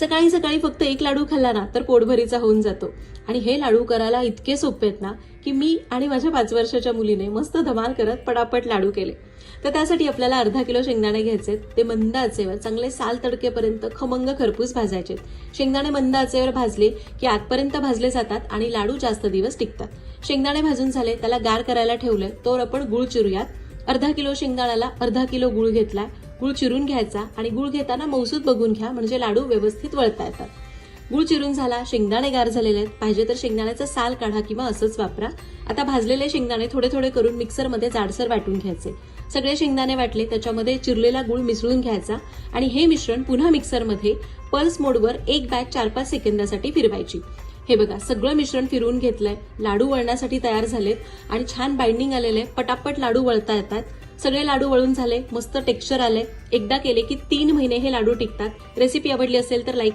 सकाळी सकाळी फक्त एक लाडू खाल्ला ना तर पोटभरीचा होऊन जातो. आणि हे लाडू करायला इतके सोपे आहेत ना की मी आणि माझ्या पाच वर्षाच्या मुलीने मस्त धमाल करत पटापट लाडू केले. तर त्यासाठी आपल्याला अर्धा किलो शेंगदाणे घ्यायचे ते मंद आचेवर चांगले साल तडकेपर्यंत खमंग खरपूस भाजायचे शेंगदाणे मंद आचेवर भाजले की आतपर्यंत भाजले जातात आणि लाडू जास्त दिवस टिकतात. शेंगदाणे भाजून झाले त्याला गार करायला ठेवले तर आपण गुळ चिरूयात. अर्धा किलो शेंगदाण्याला अर्धा किलो गुळ घेतला गुळ चिरून घ्यायचा आणि गुळ घेताना मौसूद बघून घ्या म्हणजे लाडू व्यवस्थित वळता येतात. गुळ चिरून झाला शेंगदाणे गार झालेले आहेत. पाहिजे तर शेंगदाण्याचा साल काढा किंवा असंच वापरा. आता भाजलेले शेंगदाणे थोडे थोडे करून मिक्सरमध्ये जाडसर वाटून घ्यायचे. सगळे शेंगदाणे वाटले त्याच्यामध्ये चिरलेला गुळ मिसळून घ्यायचा आणि हे मिश्रण पुन्हा मिक्सरमध्ये पल्स मोडवर एक बॅग चार पाच सेकंदासाठी फिरवायची. हे बघा सगळं मिश्रण फिरवून घेतलंय. लाडू वळण्यासाठी तयार झालेत आणि छान बाइंडिंग आलेले पटापट लाडू वळता येतात. सगळे लाडू वळून झाले मस्त टेक्स्चर आले. एकदा केले की तीन महिने हे लाडू टिकतात. रेसिपी आवडली असेल तर लाईक